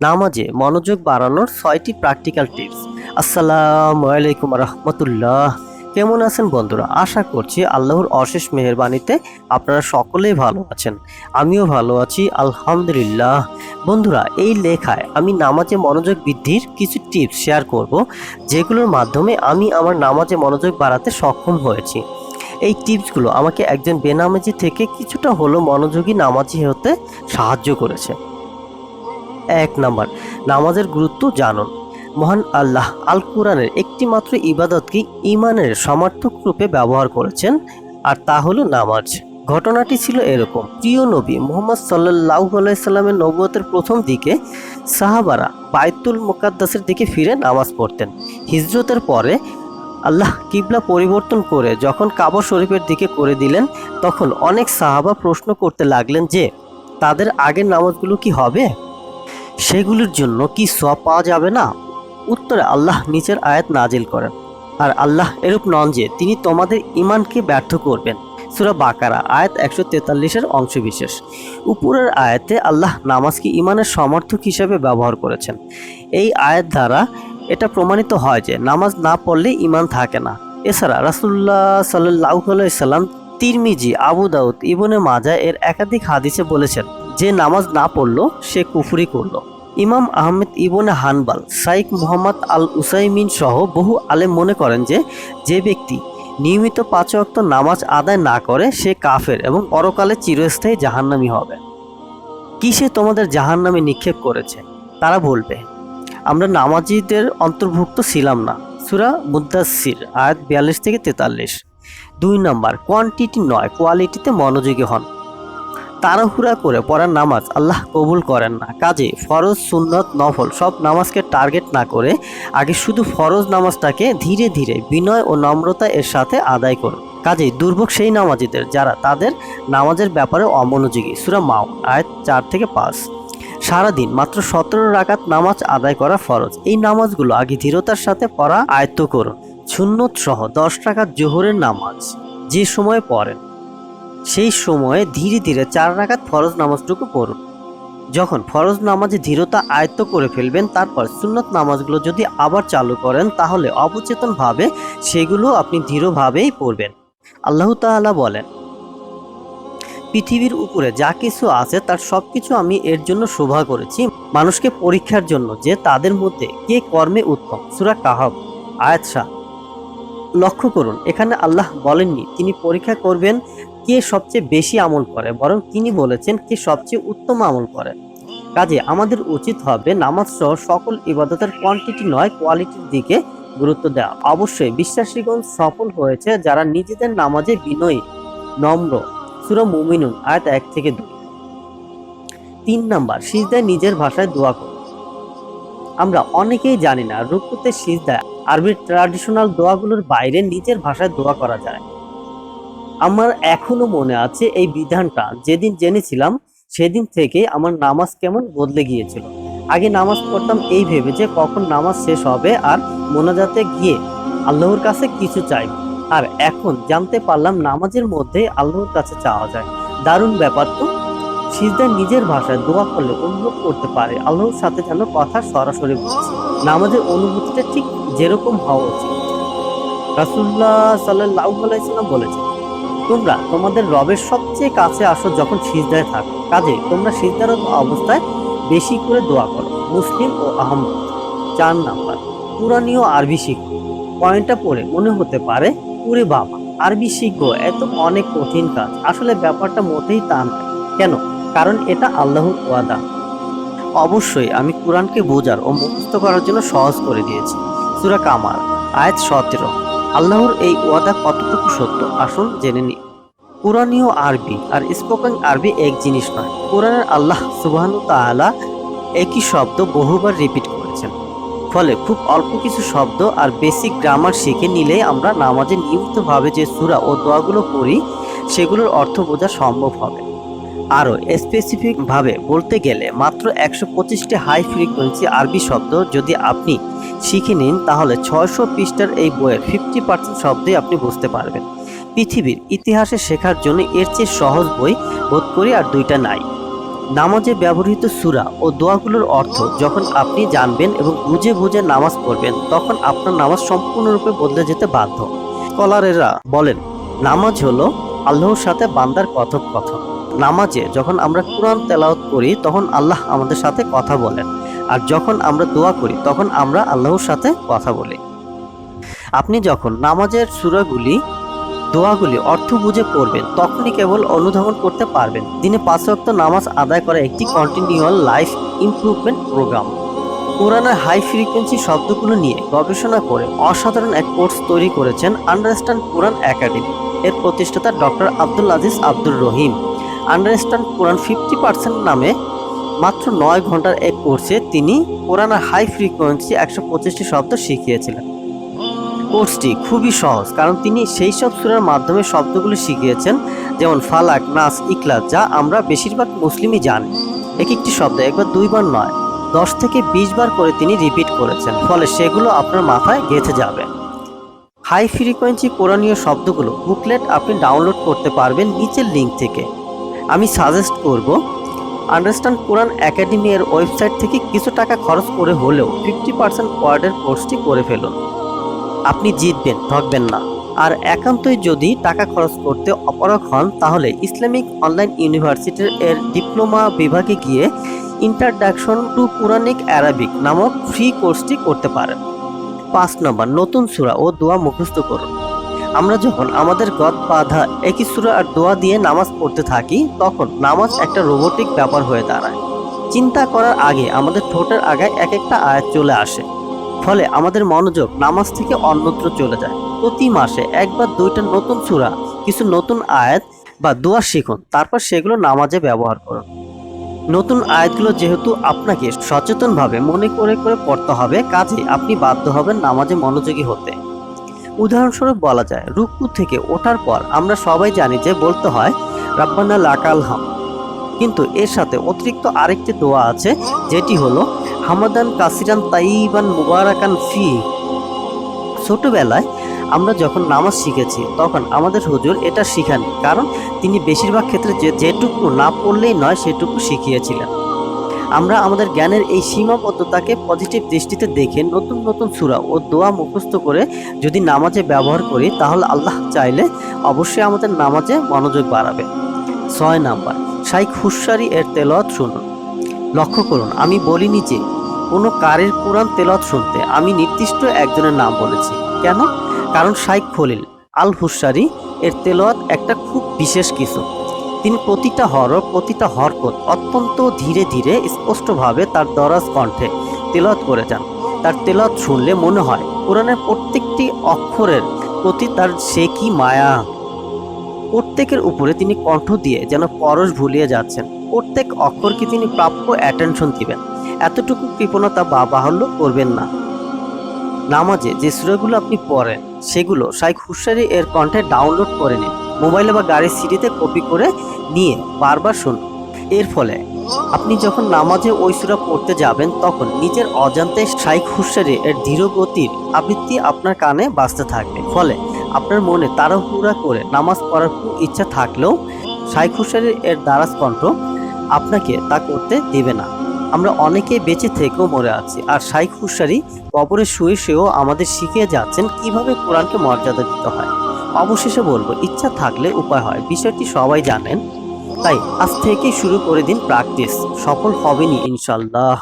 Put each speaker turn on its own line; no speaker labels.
নামাজে মনোযোগ বাড়ানোর ছয়টি প্র্যাকটিক্যাল টিপস আসসালামু আলাইকুম রহমতুল্লাহ। কেমন আছেন বন্ধুরা? আশা করছি আল্লাহর অশেষ মেহেরবানিতে আপনারা সকলেই ভালো আছেন। আমিও ভালো আছি, আলহামদুলিল্লাহ। বন্ধুরা, এই লেখায় আমি নামাজে মনোযোগ বৃদ্ধির কিছু টিপস শেয়ার করব, যেগুলোর মাধ্যমে আমি আমার নামাজে মনোযোগ বাড়াতে সক্ষম হয়েছি। এই টিপসগুলো আমাকে একজন বেনামাজি থেকে কিছুটা হলো মনোযোগী নামাজি হতে সাহায্য করেছে। এক নাম্বার, নামাজের গুরুত্ব জানুন। মহান আল্লাহ আল কোরআনের একটি মাত্র ইবাদতকে ইমানের সমার্থক রূপে ব্যবহার করেছেন, আর তা হলো নামাজ। ঘটনাটি ছিল এরকম, প্রিয় নবী মোহাম্মদ সাল্লাহ আলাইসাল্লামের নবুয়তের প্রথম দিকে সাহাবারা বায়তুল মুকাদ্দাসের দিকে ফিরে নামাজ পড়তেন। হিজরতের পরে আল্লাহ কিবলা পরিবর্তন করে যখন কাবা শরীফের দিকে করে দিলেন, তখন অনেক সাহাবা প্রশ্ন করতে লাগলেন যে, তাদের আগের নামাজগুলো কি হবে? সেগুলির জন্য কি সব পাওয়া যাবে না? উত্তরে আল্লাহ নিচের আয়াত নাজিল করেন। আর আল্লাহ এরূপ নন যে, তিনি তোমাদের ইমানকে ব্যর্থ করবেন। সুরা বাকারা, আয়াত একশো তেতাল্লিশের অংশবিশেষ। উপরের আয়াতে আল্লাহ নামাজকে ইমানের সমর্থক হিসেবে ব্যবহার করেছেন। এই আয়াত দ্বারা এটা প্রমাণিত হয় যে নামাজ না পড়লে ইমান থাকে না। এছাড়া রাসুল্লাহ সাল্লাহ সাল্লাম তিরমিজি, আবু দাউদ, ইবনে মাজা এর একাধিক হাদিসে বলেছেন, যে নামাজ না পড়ল, সে কুফরি করল। ইমাম আহমেদ ইবনে হানবাল সাইক মোহাম্মদ আল উসাইমিন সহ বহু আলেম মনে করেন যে যে ব্যক্তি নিয়মিত পাঁচ অক্ত নামাজ আদায় না করে, সে কাফের এবং পরকালে চিরস্থায়ী জাহান্নামি হবে। কিসে তোমাদের জাহান্নামে নিক্ষেপ করেছে? তারা বলবে আমরা নামাজিদের অন্তর্ভুক্ত ছিলাম না। সুরা মুদাসির আয়াত বিয়াল্লিশ থেকে তেতাল্লিশ। দুই নম্বর কোয়ান্টিটি নয় কোয়ালিটিতে মনোযোগী হন। তাড়াহুড়া করে পড়ার নামাজ আল্লাহ কবুল করেন না। কাজে ফরজ, সুন্নত, নফল সব নামাজকে টার্গেট না করে আগে শুধু ফরজ নামাজটাকে ধীরে ধীরে বিনয় ও নম্রতা এর সাথে আদায় করুন। কাজেই দুর্ভোগ সেই নামাজিদের যারা তাদের নামাজের ব্যাপারে অমনোযোগী। সুরা মাও আয়াত চার থেকে পাঁচ। সারাদিন মাত্র সতেরো রাকাত নামাজ আদায় করা ফরজ। এই নামাজগুলো আগে ধীরতার সাথে পড়া আয়ত্ত করুন। সুন্নত সহ দশ টাকার জোহরের নামাজ যে সময়ে পড়েন, সেই সময়ে ধীরে ধীরে চার রাকাত ফরজ নামাজটুকু পড়ুন। যখন ফরজ নামাজে ধীরতা আয়ত্ত করে ফেলবেন, তারপর সুন্নত নামাজগুলো যদি আবার চালু করেন, তাহলে অবচেতনভাবে সেগুলো আপনি ধীরভাবেই পড়বেন। আল্লাহ তাআলা বলেন পৃথিবীর উপরে যা কিছু আছে তার সব কিছু আমি এর জন্য শোভা করেছি মানুষকে পরীক্ষার জন্য যে তাদের মধ্যে কে কর্মে উত্তম। সুরা কাহাব আয়াত শাহ লক্ষ্য করুন, এখানে আল্লাহ বলেননি, তিনি পরীক্ষা করবেন কে সবচেয়ে বেশি আমল করে, বরং তিনি বলেছেন কে সবচেয়ে উত্তম আমল করে। কাজে আমাদের উচিত হবে নামাজ সহ সকল ইবাদতের কোয়ান্টিটি নয় কোয়ালিটির দিকে গুরুত্ব দেওয়া। অবশ্যই বিশ্বাসীগণ সফল হয়েছে যারা নিজেদের নামাজে বিনয়ী, নম্র সুরা মুমিনুন, আয়াত এক থেকে দুই। তিন নাম্বার, সিজদায় নিজের ভাষায় দোয়া করুন আমরা অনেকেই জানি না রুকুতে সিজদায় আরবির ট্র্যাডিশনাল দোয়াগুলোর বাইরে নিজের ভাষায় দোয়া করা যায়। আমার এখনও মনে আছে এই বিধানটা, যেদিন জেনেছিলাম সেদিন থেকে আমার নামাজ কেমন বদলে গিয়েছিল। আগে নামাজ পড়তাম এই ভেবে যে কখন নামাজ শেষ হবে আর মোনাজাতে গিয়ে আল্লাহর কাছে কিছু চাইব। আর এখন জানতে পারলাম নামাজের মধ্যে আল্লাহর কাছে চাওয়া যায়। দারুণ ব্যাপার তো। সিজদায় নিজের ভাষায় দোয়া করলে অনুভব করতে পারে। আল্লাহর সাথে যেন কথা সরাসরি বলছে। নামাজের অনুভূতিটা ঠিক যেরকম হওয়া উচিত। রাসুল্লাহ সাল্লাহ বলেছেন, তোমরা তোমাদের রবের সবচেয়ে কাছে আসো যখন সিজদায় থাকো। কাজে তোমরা সিজদারত অবস্থায় বেশি করে দোয়া করো। মুসলিম ও আহমদ। চার নাম্বার পুরানীয় আরবি শিখো পয়েন্টটা পড়ে মনে হতে পারে পুরে বাবা, আরবি শিখব এত অনেক কঠিন কাজ। আসলে ব্যাপারটা মোটেই তা নয়। কেন? কারণ এটা আল্লাহর ওয়াদা। অবশ্যই আমি কোরআনকে বোঝার ও মুখস্থ করার জন্য সহজ করে দিয়েছি। সুরা কামার আয়াত সতেরো। আল্লাহর এই ওয়াদা কতটুকু সত্য? আসুন জেনে নিই। কোরআনীয় আরবি আর স্পোকেন আরবি এক জিনিস নয়। কোরআনের আল্লাহ সুবাহানু তাআলা একই শব্দ বহুবার রিপিট করেছেন। ফলে খুব অল্প কিছু শব্দ আর বেসিক গ্রামার শিখে নিলে আমরা নামাজে নিয়মিতভাবে যে সূরা ও দোয়াগুলো পড়ি, সেগুলোর অর্থ বোঝা সম্ভব হবে। আরও স্পেসিফিকভাবে বলতে গেলে মাত্র একশো পঁচিশটি হাই ফ্রিকোয়েন্সি আরবি শব্দ যদি আপনি শিখে নিন, তাহলে ছয়শো পৃষ্ঠার এই বইয়ের ফিফটি পার্সেন্ট শব্দই আপনি বুঝতে পারবেন। পৃথিবীর ইতিহাসে শেখার জন্য এর চেয়ে সহজ বই বোধ করি আর দুইটা নাই। নামাজে ব্যবহৃত সূরা ও দোয়াগুলোর অর্থ যখন আপনি জানবেন এবং বুঝে বুঝে নামাজ পড়বেন, তখন আপনার নামাজ সম্পূর্ণরূপে বদলে যেতে বাধ্য। স্কলারেরা বলেন, নামাজ হলো আল্লাহর সাথে বান্দার কথোপকথন নামাজে যখন আমরা কোরআন তেলাওত করি, তখন আল্লাহ আমাদের সাথে কথা বলেন। আর যখন আমরা দোয়া করি, তখন আমরা আল্লাহর সাথে কথা বলি। আপনি যখন নামাজের সূরাগুলি দোয়াগুলি অর্থ বুঝে পড়বেন, তখনই কেবল অনুধাবন করতে পারবেন। দিনে পাঁচ ওয়াক্ত নামাজ আদায় করা একটি কন্টিনিউয়াল লাইফ ইমপ্রুভমেন্ট প্রোগ্রাম কোরআনের হাই ফ্রিকোয়েন্সি শব্দগুলো নিয়ে গবেষণা করে অসাধারণ এক কোর্স তৈরি করেছেন আন্ডারস্ট্যান্ড কোরআন একাডেমি এর প্রতিষ্ঠাতা doctor Abdul Aziz Abdur Rahim. Understand Quran fifty percent নামে মাত্র নয় ঘণ্টার এক কোর্সে তিনি কোরআনের হাই ফ্রিকোয়েন্সি একশো পঁচিশটি শব্দ শিখিয়েছিলেন। কোর্সটি খুবই সহজ, কারণ তিনি সেই সব সুরার মাধ্যমে শব্দগুলো শিখিয়েছেন, যেমন ফালাক, নাস ইকলাস যা আমরা বেশিরভাগ মুসলিমই জানি। এক একটি শব্দ একবার দুইবার নয়, দশ থেকে বিশ বার করে তিনি রিপিট করেছেন, ফলে সেগুলো আপনার মাথায় গেঁথে যাবে। হাই ফ্রিকোয়েন্সি কোরআনীয় শব্দগুলো বুকলেট আপনি ডাউনলোড করতে পারবেন নিচের লিঙ্ক থেকে। আমি সাজেস্ট করব, আন্ডারস্ট্যান্ড কোরআন একাডেমি এর ওয়েবসাইট থেকে কিছু টাকা খরচ করে হলেও ফিফটি পার্সেন্ট ওয়ার্ডের কোর্সটি করে ফেলুন। আপনি জিতবেন, ঠকবেন না। আর একান্তই যদি টাকা খরচ করতে অপারগ হন, তাহলে ইসলামিক অনলাইন ইউনিভার্সিটির এর ডিপ্লোমা বিভাগে গিয়ে ইন্ট্রোডাকশন টু পুরানিক অ্যারাবিক নামক ফ্রি কোর্সটি করতে পারেন। পাঁচ নম্বর, নতুন সূরা ও দোয়া মুখস্থ করুন। আমরা যখন আমাদের গদ বাধা, একই সূরা আর দোয়া দিয়ে নামাজ পড়তে থাকি, তখন নামাজ একটা রোবোটিক ব্যাপার হয়ে দাঁড়ায়। চিন্তা করার আগে আমাদের ঠোঁটের আগায় এক একটা আয়াত চলে আসে। ফলে আমাদের মনোযোগ নামাজ থেকে অন্যত্র চলে যায়। প্রতি মাসে একবার দুইটা নতুন সূরা, কিছু নতুন আয়াত বা দোয়া শিখুন, তারপর সেগুলো নামাজে ব্যবহার করুন। নতুন আয়াতগুলো যেহেতু আপনাকে সচেতনভাবে মনে করে করে পড়তে হবে কাজে আপনি বাধ্য হবেন নামাজে মনোযোগী হতে। উদাহরণস্বরূপ বলা যায়, রুকু থেকে ওঠার পর আমরা সবাই জানি যে বলতে হয়, রাব্বানা লাকাল হাম কিন্তু এর সাথে অতিরিক্ত আরেকটি দোয়া আছে, যেটি হলো, হামাদান কাসিরান তাইবান মুবারাকান ফি। ছোটবেলায় আমরা যখন নামাজ শিখেছি, তখন আমাদের হুজুর এটা শিখান, কারণ তিনি বেশিরভাগ ক্ষেত্রে যে যেটুকু না পড়লেই নয়, সেটুকু শিখিয়েছিলেন। আমরা আমাদের জ্ঞানের এই সীমাবদ্ধতাকে পজিটিভ দৃষ্টিতে দেখে নতুন নতুন সূরা ও দোয়া মুখস্থ করে যদি নামাজে ব্যবহার করি, তাহলে আল্লাহ চাইলে অবশ্যই আমাদের নামাজে মনোযোগ বাড়াবে। ছয় নাম্বার শাইখ হুশারি এর তেলত শুনুন। লক্ষ্য করুন, আমি বলিনি যে কোনো কারের কোরআন তেলত শুনতে আমি নির্দিষ্ট একজনের নাম বলেছি। কেন? কারণ শাইখ খলিল আল হুশারি এর তেলত একটা খুব বিশেষ কিছু। তিনি প্রতিটা হরফ, প্রতিটা হরকত অত্যন্ত ধীরে ধীরে, স্পষ্টভাবে তার দরাজ কণ্ঠে তেলত করে যান। তার তেলত শুনলে মনে হয় কোরআনের প্রত্যেকটি অক্ষরের প্রতি তার সে কি মায়া। প্রত্যেকের উপরে তিনি কণ্ঠ দিয়ে যেন পরশ ভুলিয়ে যাচ্ছেন। প্রত্যেক অক্ষরকে তিনি প্রাপ্য অ্যাটেনশন দিবেন। এতটুকু কৃপণতা বা বাহুল্য করবেন না। নামাজে যে সুরাগুলো আপনি পড়েন, সেগুলো শাইখ হুশারি এর কণ্ঠে ডাউনলোড করে নিন। মোবাইলে বা গাড়ির সিডিতে কপি করে নিয়ে বারবার শুনুন। এর ফলে আপনি যখন নামাজে ওই সুরা পড়তে যাবেন, তখন নিজের অজান্তে শাইখ হুশারি এর ধীর গতির আবৃত্তি আপনার কানে বাজতে থাকবে। ফলে আপনার মনে তাড়াহুড়া করে নামাজ পড়ার ইচ্ছা থাকলেও শাইখ হুশারির এর দ্বারাজ কণ্ঠ আপনাকে তা করতে দেবে না। আমরা অনেকে বেঁচে থেকেও মরে আছি আর শাইখ হুশারি কবরে শুয়ে শুয়েও আমাদের শিখিয়ে যাচ্ছেন কীভাবে কোরআনকে মর্যাদা দিতে হয়। অবশেষে বলব, ইচ্ছা থাকলে উপায় হয়, বিষয়টি সবাই জানেন। তাই আজ থেকেই শুরু করে দিন প্র্যাকটিস, সফল হবেনি ইনশাল্লাহ